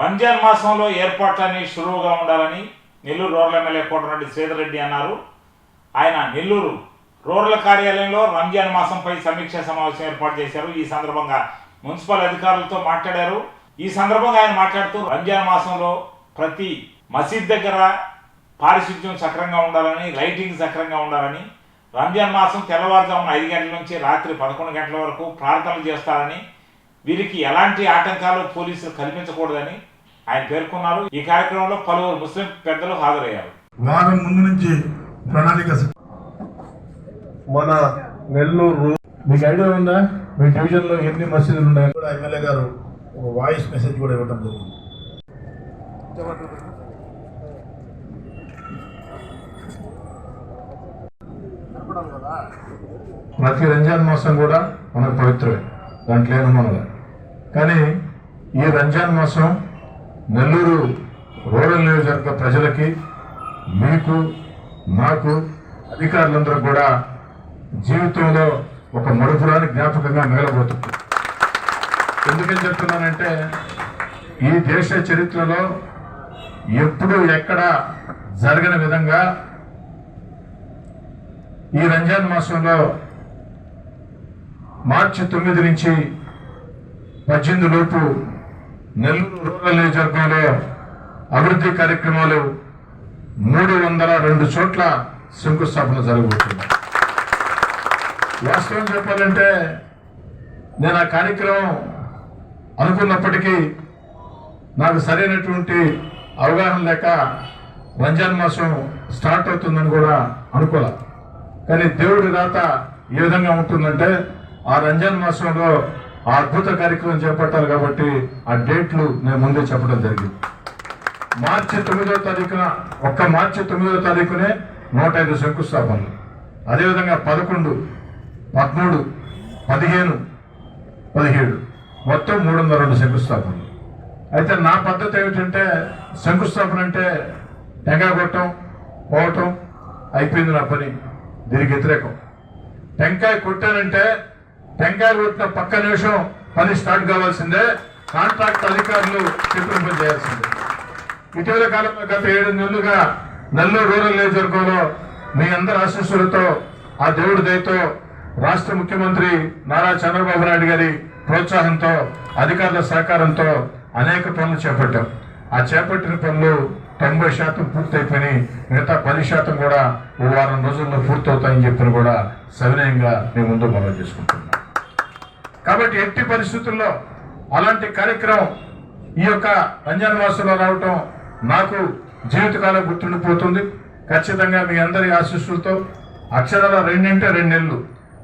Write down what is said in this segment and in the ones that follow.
రంజాన్ మాసంలో ఏర్పాట్లన్నీ సులువుగా ఉండాలని నెల్లూరు రూరల్ ఎమ్మెల్యే కోటరెడ్డి శ్రీధర్ రెడ్డి అన్నారు. ఆయన నెల్లూరు రూరల్ కార్యాలయంలో రంజాన్ మాసంపై సమీక్ష సమావేశం ఏర్పాటు చేశారు. ఈ సందర్భంగా మున్సిపల్ అధికారులతో మాట్లాడారు. ఈ సందర్భంగా ఆయన మాట్లాడుతూ రంజాన్ మాసంలో ప్రతి మసీద్ దగ్గర పారిశుద్ధ్యం సక్రంగా ఉండాలని లైటింగ్ సక్రంగా ఉండాలని రంజాన్ మాసం తెల్లవారుజామున ఐదు గంటల నుంచి రాత్రి పదకొండు గంటల వరకు ప్రార్థనలు చేస్తారని వీరికి ఎలాంటి ఆటంకాలు పోలీసులు కల్పించకూడదని ఆయన పేర్కొన్నారు. ఈ కార్యక్రమంలో పలువురు ముస్లిం పెద్దలు హాజరయ్యారు. వారం ముందు నుంచి ప్రణాళిక మన నెల్లూరు మీకు ఐడియా ఉందా? మీ డివిజన్లో ఎన్ని మసీదులు ఉన్నాయి? కూడా ఎమ్మెల్యే గారు ఒక వాయిస్ మెసేజ్ కూడా ఇవ్వడం జరిగింది. ప్రతి రంజాన్ మాసం కూడా మనకు పవిత్రమే. దాంట్లో ఏమో మనగా కానీ ఈ రంజాన్ మాసం నెల్లూరు రూరల్ నియోజకవర్గ ప్రజలకి మీకు మాకు అధికారులందరూ కూడా జీవితంలో ఒక మరుపురాని జ్ఞాపకంగా మిగలబోతుంది ఎందుకని చెప్తున్నానంటే ఈ దేశ చరిత్రలో ఎప్పుడు ఎక్కడ జరగని విధంగా ఈ రంజాన్ మాసంలో మార్చి తొమ్మిది నుంచి పద్దెనిమిది లోపు నెల్లూరు రూరల్ నియోజకవర్గంలో అభివృద్ధి కార్యక్రమాలు మూడు వందల రెండు చోట్ల శంకుస్థాపన జరగబోతుంది వాస్తవం చెప్పాలంటే నేను ఆ కార్యక్రమం అనుకున్నప్పటికీ నాకు సరైనటువంటి అవగాహన లేక రంజాన్ మాసం స్టార్ట్ అవుతుందని కూడా అనుకోలే. కానీ దేవుడి రాత ఏ విధంగా ఉంటుందంటే ఆ రంజాన్ మాసంలో ఆ అద్భుత కార్యక్రమం చేపట్టాలి కాబట్టి ఆ డేట్లు నేను ముందే చెప్పడం జరిగింది. మార్చి తొమ్మిదో తారీఖున ఒక్క మార్చి తొమ్మిదో తారీఖునే నూట ఐదు శంకుస్థాపనలు. అదేవిధంగా పదకొండు పదమూడు పదిహేను పదిహేడు. మొత్తం మూడు వందల రెండు శంకుస్థాపనలు. అయితే నా పద్ధతి ఏమిటంటే శంకుస్థాపన అంటే టెంకాయ కొట్టడం పోవటం అయిపోయింది నా పని దీనికి వ్యతిరేకం. టెంకాయ కొట్టానంటే టెంకాయ కొట్టిన పక్క నిమిషం పని స్టార్ట్ కావాల్సిందే. కాంట్రాక్ట్ అధికారులు చెప్పిన చేయాల్సిందే. ఇటీవల కాలంలో గత ఏడు నెలలుగా నెల్లూరు రూరల్ నియోజకవర్గంలో మీ అందరి ఆశీస్సులతో ఆ దేవుడి దయతో రాష్ట్ర ముఖ్యమంత్రి నారా చంద్రబాబు నాయుడు గారి ప్రోత్సాహంతో అధికారుల సహకారంతో అనేక పనులు చేపట్టాం. ఆ చేపట్టిన పనులు తొంభై శాతం పూర్తయిపోయి మిగతా పది శాతం కూడా వారం రోజుల్లో పూర్తవుతాయని చెప్పిన కూడా సవినయంగా మేము ముందు మనం చేసుకుంటున్నాం. కాబట్టి ఎట్టి పరిస్థితుల్లో అలాంటి కార్యక్రమం ఈ యొక్క రంజాన్ మాసంలో రావటం నాకు జీవితకాలం గుర్తుండిపోతుంది. ఖచ్చితంగా మీ అందరి ఆశీస్సులతో అక్షరాల రెండింటే రెండు నెలలు.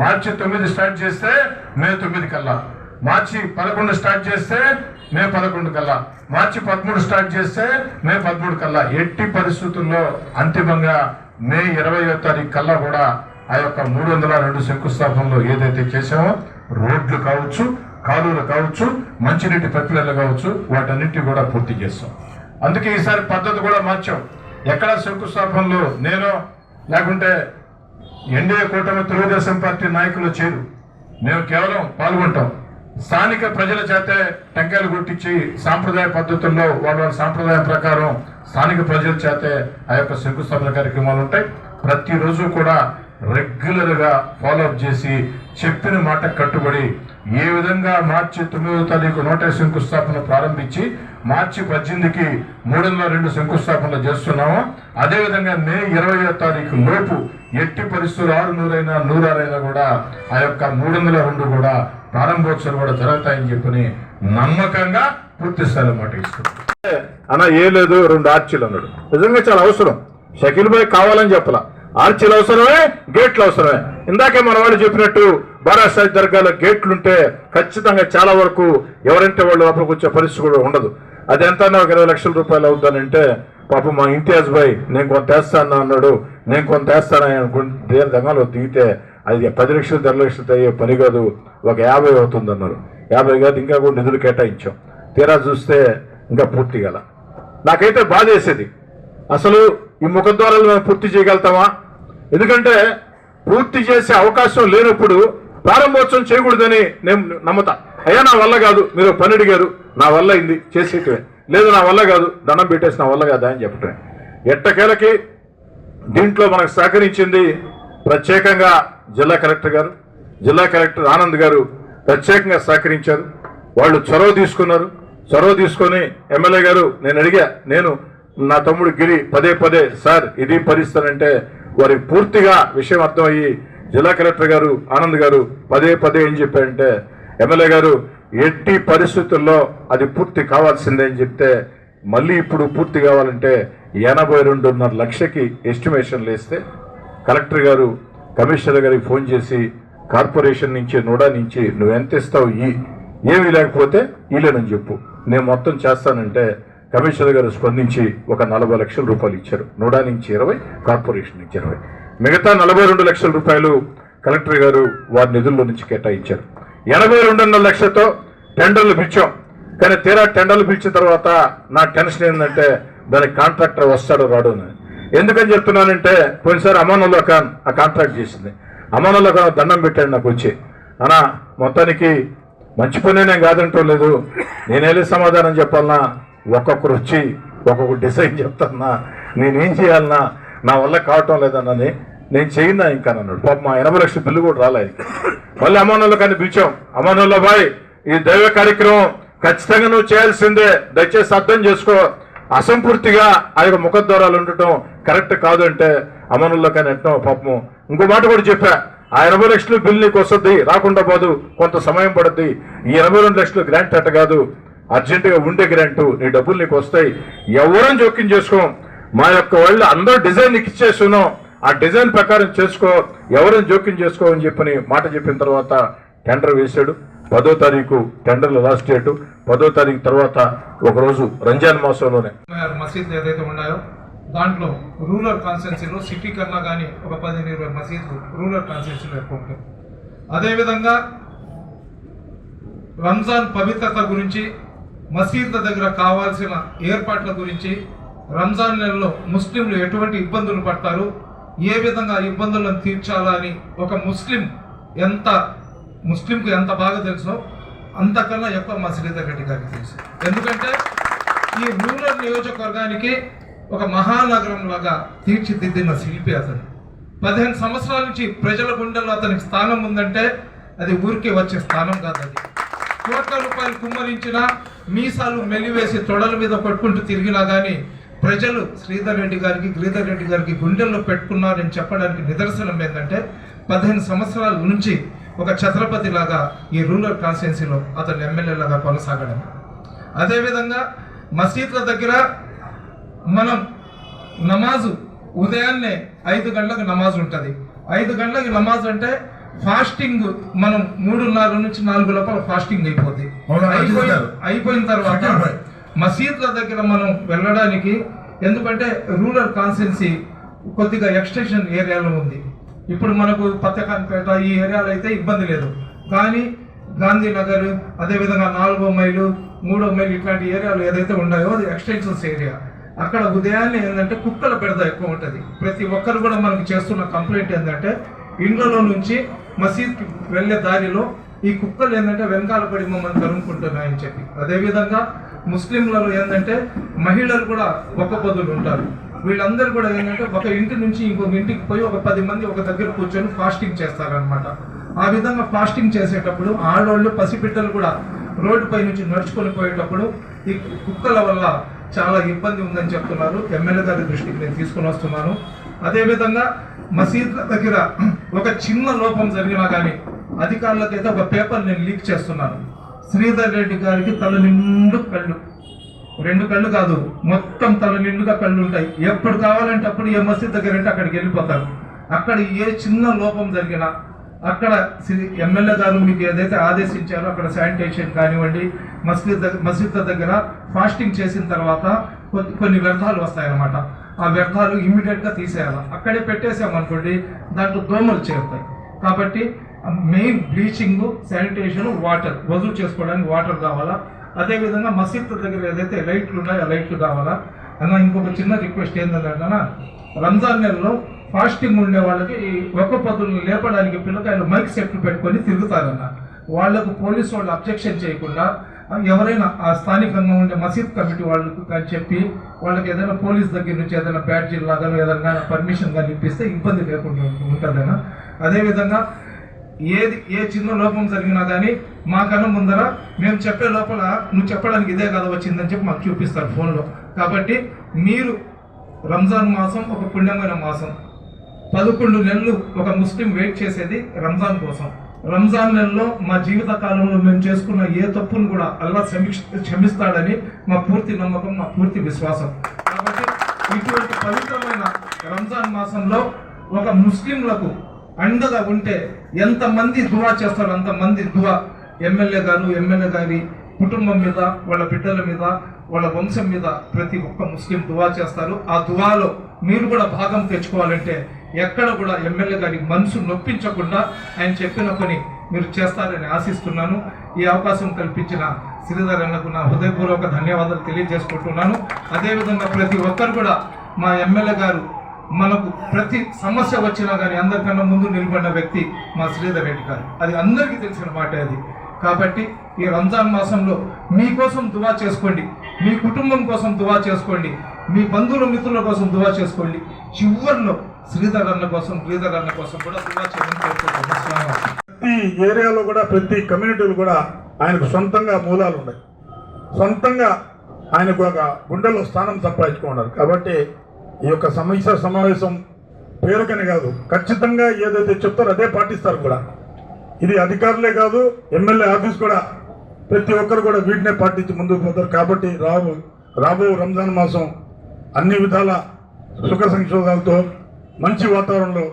మార్చి తొమ్మిది స్టార్ట్ చేస్తే మే తొమ్మిది కల్లా. మార్చి పదకొండు స్టార్ట్ చేస్తే మే పదకొండు కల్లా. మార్చి పదమూడు స్టార్ట్ చేస్తే మే పదమూడు కల్లా. ఎట్టి పరిస్థితుల్లో అంతిమంగా మే ఇరవయో తారీఖు కల్లా కూడా ఆ యొక్క మూడు వందల రెండు శంకుస్థాపనలు ఏదైతే చేశామో రోడ్లు కావచ్చు కాలువలు కావచ్చు మంచినీటి ప్రక్రియలు కావచ్చు వాటన్నింటినీ కూడా పూర్తి చేస్తాం. అందుకే ఈసారి పద్ధతి కూడా మార్చాం. ఎక్కడ శంకుస్థాపనలో నేను లేకుంటే ఎన్డీఏ కూటమి తెలుగుదేశం పార్టీ నాయకులు చేరు. మేము కేవలం పాల్గొంటాం. స్థానిక ప్రజల చేతే టెంకాయలు కొట్టించి సాంప్రదాయ పద్ధతుల్లో వాళ్ళ వాళ్ళ సాంప్రదాయం ప్రకారం స్థానిక ప్రజల చేతే ఆ యొక్క శంకుస్థాపన కార్యక్రమాలు ఉంటాయి. ప్రతిరోజు కూడా రెగ్యులర్గా చేసి చెప్పిన మాట కట్టుబడి ఏ విధంగా మార్చి తొమ్మిదవ తారీఖు నూట శంకుస్థాపన ప్రారంభించి మార్చి పద్దెనిమిదికి మూడున్నర రెండు శంకుస్థాపనలు చేస్తున్నామో అదేవిధంగా మే ఇరవయో తారీఖు లోపు ఎట్టి పరిస్థితులు ఆరు నూరైనా నూరారైనా కూడా ఆ యొక్క మూడు వందల రెండు కూడా ప్రారంభోత్సవాలు కూడా జరుగుతాయని చెప్పని నమ్మకంగా పూర్తిస్తారన్నమాట స్థాయిలో ఇస్తున్నాం. అన్న ఏ లేదు రెండు ఆర్చీలు అన్నాడు. నిజంగా చాలా అవసరం. షకీల్ భాయ్ కావాలని చెప్పలా. ఆర్చీలు అవసరమే గేట్లు అవసరమే. ఇందాకే మన వాళ్ళు చెప్పినట్టు బారాసాయి దర్గాలో గేట్లుంటే ఖచ్చితంగా చాలా వరకు ఎవరంటే వాళ్ళు లోపలికి వచ్చే పరిస్థితి కూడా ఉండదు. అది ఎంత అన్నా ఒక ఇరవై లక్షల రూపాయలు అవుతానంటే పాపం మా ఇంతియాజ్ భాయ్ నేను కొంత వేస్తాను అన్నాడు. నేను కొంత వేస్తానని అనుకుంటే రంగంలో దిగితే అది పది లక్షలు ఇరవై లక్షలు అయ్యే పని కాదు ఒక యాభై అవుతుంది అన్నారు యాభై కాదు ఇంకా కూడా నిధులు కేటాయించాం. తీరా చూస్తే ఇంకా పూర్తి గల నాకైతే బాధ వేసేది అసలు ఈ ముఖద్వారాలు మేము పూర్తి చేయగలుగుతామా? ఎందుకంటే పూర్తి చేసే అవకాశం లేనప్పుడు ప్రారంభోత్సవం చేయకూడదని నేను నమ్ముతా. అయ్యా నా వల్ల కాదు. మీరు పని అడిగారు. నా వల్ల అయింది. చేసేటివే లేదు నా వల్ల కాదు. దండం పెట్టేసి నా వల్ల కాదా అని చెప్పటమే ఎట్టకేలకి దీంట్లో మనకు సహకరించింది ప్రత్యేకంగా జిల్లా కలెక్టర్ గారు జిల్లా కలెక్టర్ ఆనంద్ గారు ప్రత్యేకంగా సహకరించారు. వాళ్ళు చొరవ తీసుకున్నారు. చొరవ తీసుకొని ఎమ్మెల్యే గారు నేను అడిగా నేను నా తమ్ముడు గిరి పదే పదే సార్ ఇది పరిస్థితి అంటే వారికి పూర్తిగా విషయం అర్థమయ్యి జిల్లా కలెక్టర్ గారు ఆనంద్ గారు పదే పదే ఏం చెప్పారంటే ఎమ్మెల్యే గారు ఎట్టి పరిస్థితుల్లో అది పూర్తి కావాల్సిందే అని చెప్తే మళ్ళీ ఇప్పుడు పూర్తి కావాలంటే ఎనభై రెండున్నర లక్షకి ఎస్టిమేషన్ వేస్తే కలెక్టర్ గారు కమిషనర్ గారికి ఫోన్ చేసి కార్పొరేషన్ నుంచి నోడా నుంచి నువ్వు ఎంత ఇస్తావు ఈ ఏమీ లేకపోతే ఇలేనని చెప్పు. నేను మొత్తం చేస్తానంటే కమిషనర్ గారు స్పందించి ఒక నలభై లక్షల రూపాయలు ఇచ్చారు. నోడా నుంచి ఇరవై కార్పొరేషన్ నుంచి ఇరవై. మిగతా నలభై రెండు లక్షల రూపాయలు కలెక్టర్ గారు వారి నిధుల్లో నుంచి కేటాయించారు. ఎనభై రెండున్నర లక్షలతో టెండర్లు పిలిచాం. కానీ తీరా టెండర్లు పిలిచిన తర్వాత నా టెన్షన్ ఏంటంటే దానికి కాంట్రాక్టర్ వస్తాడో రాడో అని. ఎందుకని చెప్తున్నానంటే పోయినసారి అమానుల్లా ఖాన్ ఆ కాంట్రాక్ట్ చేసింది. అమానుల్లా ఖాన్ దండం పెట్టాడు నాకు వచ్చి. అనా మొత్తానికి మంచి పని నేను కాదంటూ లేదు. నేనేలే సమాధానం చెప్పాలన్నా ఒక్కొక్కరు వచ్చి ఒక్కొక్క డిజైన్ చెప్తానా నేనేం చేయాలన్నా? నా వల్ల కావటం లేదన్నది నేను చేయనా ఇంకా అన్నాడు. పాప మా ఎనభై లక్షల బిల్లు కూడా రాలే. మళ్ళీ అమానుల్లా కానీ పిలిచాం. అమానుల్లా బాయ్ ఈ దైవ కార్యక్రమం ఖచ్చితంగా నువ్వు చేయాల్సిందే. దయచేసి అర్థం చేసుకో. అసంపూర్తిగా ఆ యొక్క ముఖద్వారాలు ఉండటం కరెక్ట్ కాదు అంటే అమనుల్లో కానీ అంటాం పాపము. ఇంకో మాట కూడా చెప్పా. ఆ ఎనభై లక్షలు బిల్ నీకు వస్తుంది. రాకుండా పోదు. కొంత సమయం పడుద్ది. ఈ ఎనభై రెండు లక్షలు గ్రాంట్ అట్ట కాదు. అర్జెంటుగా ఉండే గ్రాంట్ నీ డబ్బులు నీకు వస్తాయి. ఎవరం జోక్యం చేసుకో. మా యొక్క వాళ్ళు అందరూ డిజైన్ నీకు ఇచ్చేస్తున్నాం. ఆ డిజైన్ ప్రకారం చేసుకో. ఎవరైనా జోక్యం చేసుకో అని చెప్పని మాట చెప్పిన తర్వాత టెండర్ వేశాడు. పదో తారీఖు టెండర్లు లాస్ట్ డేట్. పదో తారీఖు తర్వాత ఒకరోజు రంజాన్ మాసంలోనే. మసీద్ ఏదైతే ఉన్నాయో దాంట్లో రూరల్ కాన్స్టిట్యున్సీలో సిటీ కన్నా కానీ ఒక పదిహేను ఇరవై మసీదు రూరల్ కాన్స్టిట్యున్సీలో ఎక్కువ ఉంటాయి. అదేవిధంగా రంజాన్ పవిత్రత గురించి మసీద్ల దగ్గర కావాల్సిన ఏర్పాట్ల గురించి రంజాన్ నెలలో ముస్లింలు ఎటువంటి ఇబ్బందులు పడతారు? ఏ విధంగా ఇబ్బందులను తీర్చాలా అని ఒక ముస్లిం ఎంత ముస్లింకు ఎంత బాగా తెలుసో అంతకన్నా ఎక్కువ మా గడ్డి గారికి తెలుసు. ఎందుకంటే ఈ రూరల్ నియోజకవర్గానికి ఒక మహానగరం లాగా తీర్చిదిద్దిన శిల్పి అతను. పదిహేను సంవత్సరాల నుంచి ప్రజల గుండెల్లో అతనికి స్థానం ఉందంటే అది ఊరికే వచ్చే స్థానం కాదు అది కోట్ల రూపాయలు కుమ్మరించిన మీసాలు మెలివేసి తొడల మీద పట్టుకుంటూ తిరిగినా కానీ ప్రజలు శ్రీధర్ రెడ్డి గారికి గిరిధర్ రెడ్డి గారికి గుండెల్లో పెట్టుకున్నారని చెప్పడానికి నిదర్శనం ఏంటంటే పదిహేను సంవత్సరాల నుంచి ఒక ఛత్రపతి లాగా ఈ రూరల్ కాన్స్టిట్యున్సీలో అతను ఎమ్మెల్యేలాగా కొనసాగడం. అదేవిధంగా మసీద్ల దగ్గర మనం నమాజు ఉదయాన్నే ఐదు గంటలకు నమాజ్ ఉంటుంది. ఐదు గంటలకి నమాజ్ అంటే ఫాస్టింగ్ మనం మూడున్నర నుంచి నాలుగు లోపల ఫాస్టింగ్ అయిపోద్ది. అయిపోయిన తర్వాత. మసీద్ల దగ్గర మనం వెళ్ళడానికి ఎందుకంటే రూరల్ కాన్స్టిట్యున్సీ కొద్దిగా ఎక్స్టెన్షన్ ఏరియాలో ఉంది. ఇప్పుడు మనకు పత్తకాన్పేట ఈ ఏరియాలో అయితే ఇబ్బంది లేదు. కానీ గాంధీనగర్ అదేవిధంగా నాలుగో మైలు మూడో మైలు ఇట్లాంటి ఏరియాలు ఏదైతే ఉన్నాయో అది ఎక్స్టెన్షన్స్ ఏరియా. అక్కడ ఉదయాన్నే ఏంటంటే కుక్కల బెడద ఎక్కువ ఉంటుంది. ప్రతి ఒక్కరు కూడా మనకి చేస్తున్న కంప్లైంట్ ఏంటంటే ఇండ్లలో నుంచి మసీద్కి వెళ్ళే దారిలో ఈ కుక్కలు ఏంటంటే వెనకాల పడి మమ్మల్ని తరుముకుంటున్నాయని చెప్పి. అదేవిధంగా ముస్లింలలో ఏంటంటే మహిళలు కూడా ఒక్క పొద్దులు ఉంటారు. వీళ్ళందరూ కూడా ఏంటంటే ఒక ఇంటి నుంచి ఇంకొక ఇంటికి పోయి ఒక పది మంది ఒక దగ్గర కూర్చొని ఫాస్టింగ్ చేస్తారనమాట ఆ విధంగా ఫాస్టింగ్ చేసేటప్పుడు ఆడవాళ్ళు పసిబిడ్డలు కూడా రోడ్డుపై నుంచి నడుచుకొని పోయేటప్పుడు ఈ కుక్కల వల్ల చాలా ఇబ్బంది ఉందని చెప్తున్నారు. ఎమ్మెల్యే గారి దృష్టికి నేను తీసుకుని వస్తున్నాను. అదేవిధంగా మసీద్ల దగ్గర ఒక చిన్న లోపం జరిగినా కానీ అధికారులకైతే ఒక పేపర్ నేను లీక్ చేస్తున్నాను. శ్రీధర్ రెడ్డి గారికి తల నిండు కళ్ళు. రెండు కళ్ళు కాదు మొత్తం తల నిండుగా కళ్ళు ఉంటాయి ఎప్పుడు కావాలంటే అప్పుడు ఏ మసీద్ దగ్గర అంటే అక్కడికి వెళ్ళిపోతారు. అక్కడ ఏ చిన్న లోపం జరిగినా అక్కడ శ్రీ ఎమ్మెల్యే గారు మీకు ఏదైతే ఆదేశించారో అక్కడ శానిటేషన్ కానివ్వండి మసీద్ దగ్గర మసీద్ దగ్గర ఫాస్టింగ్ చేసిన తర్వాత కొన్ని వ్యర్థాలు వస్తాయన్నమాట. ఆ వ్యర్థాలు ఇమ్మీడియట్గా తీసేయాలి? అక్కడే పెట్టేసామనుకోండి దాంట్లో దోమలు చేరుతాయి. కాబట్టి మెయిన్ బ్లీచింగ్ శానిటేషన్ వాటర్ వజూ చేసుకోవడానికి వాటర్ కావాలా? అదేవిధంగా మసీద్ దగ్గర ఏదైతే లైట్లు ఉన్నాయో ఆ లైట్లు కావాలా? అన్న ఇంకొక చిన్న రిక్వెస్ట్ ఏంటంటే రంజాన్ నెలలో ఫాస్టింగ్ ఉండే వాళ్ళకి ఈ ఒక్క పదులు లేపడానికి పిల్లకాయలు మైక్ సెట్లు పెట్టుకొని తిరుగుతారన్న. వాళ్ళకు పోలీసు వాళ్ళు అబ్జెక్షన్ చేయకుండా ఎవరైనా ఆ స్థానికంగా ఉండే మసీద్ కమిటీ వాళ్ళకు కానీ చెప్పి వాళ్ళకి ఏదైనా పోలీస్ దగ్గర నుంచి ఏదైనా బ్యాడ్జీలు లాగా ఏదైనా పర్మిషన్ కానీ ఇప్పిస్తే ఇబ్బంది లేకుండా ఉంటుందనా అదేవిధంగా ఏది ఏ చిన్న లోపం జరిగినా కానీ మాకన్నా ముందర మేము చెప్పే లోపల నువ్వు చెప్పడానికి ఇదే కదా వచ్చిందని చెప్పి మాకు చూపిస్తారు ఫోన్లో. కాబట్టి మీరు రంజాన్ మాసం ఒక పుణ్యమైన మాసం. పదకొండు నెలలు ఒక ముస్లిం వెయిట్ చేసేది రంజాన్ కోసం. రంజాన్ నెలలో మా జీవిత కాలంలో మేము చేసుకున్న ఏ తప్పును కూడా అల్లా క్షమిష్- క్షమిస్తాడని మా పూర్తి నమ్మకం మా పూర్తి విశ్వాసం. కాబట్టి ఇటువంటి పవిత్రమైన రంజాన్ మాసంలో ఒక ముస్లింలకు అండగా ఉంటే ఎంతమంది దువా చేస్తారో అంతమంది దువా. ఎమ్మెల్యే గారు ఎమ్మెల్యే గారి కుటుంబం మీద వాళ్ళ బిడ్డల మీద వాళ్ళ వంశం మీద ప్రతి ఒక్క ముస్లిం దువా చేస్తారు. ఆ దువాలో మీరు కూడా భాగం తెచ్చుకోవాలంటే ఎక్కడ కూడా ఎమ్మెల్యే గారి మనసు నొప్పించకుండా ఆయన చెప్పిన పని మీరు చేస్తారని ఆశిస్తున్నాను. ఈ అవకాశం కల్పించిన శ్రీధర్ అన్నకు నా హృదయపూర్వక ధన్యవాదాలు తెలియజేసుకుంటున్నాను. అదేవిధంగా ప్రతి ఒక్కరు కూడా మా ఎమ్మెల్యే గారు మనకు ప్రతి సమస్య వచ్చినా కానీ అందరికన్నా ముందు నిలబడిన వ్యక్తి మా శ్రీధర్ రెడ్డి గారు. అది అందరికీ తెలిసిన మాట అది. కాబట్టి ఈ రంజాన్ మాసంలో మీకోసం దువా చేసుకోండి మీ కుటుంబం కోసం దువా చేసుకోండి మీ బంధువుల మిత్రుల కోసం దువా చేసుకోండి. చివరిలో శ్రీధర్ అన్న కోసం శ్రీధర్ అన్న కోసం కూడా దువా కోరుకుంటున్నాను ప్రతి ఏరియాలో కూడా ప్రతి కమ్యూనిటీలు కూడా ఆయనకు సొంతంగా మూలాలు ఉన్నాయి. సొంతంగా ఆయనకు ఒక గుండెలో స్థానం సంపాదించుకున్నారు. కాబట్టి ఈ యొక్క సమీక్ష సమావేశం పేరుకని కాదు ఖచ్చితంగా ఏదైతే చెప్తారో అదే పాటిస్తారు కూడా. ఇది అధికారులే కాదు ఎమ్మెల్యే ఆఫీస్ కూడా ప్రతి ఒక్కరు కూడా వీటినే పాటించి ముందుకు పోతారు. కాబట్టి రాబో రాబో రంజాన్ మాసం అన్ని విధాల సుఖ సంక్షోభాలతో మంచి వాతావరణంలో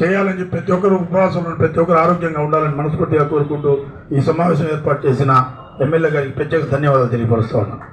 చేయాలని చెప్పి ప్రతి ఒక్కరు ఉపవాసంలో ప్రతి ఒక్కరు ఆరోగ్యంగా ఉండాలని మనస్ఫూర్తిగా కోరుకుంటూ ఈ సమావేశం ఏర్పాటు చేసిన ఎమ్మెల్యే గారికి ప్రత్యేక ధన్యవాదాలు తెలియపరుస్తా ఉన్నాను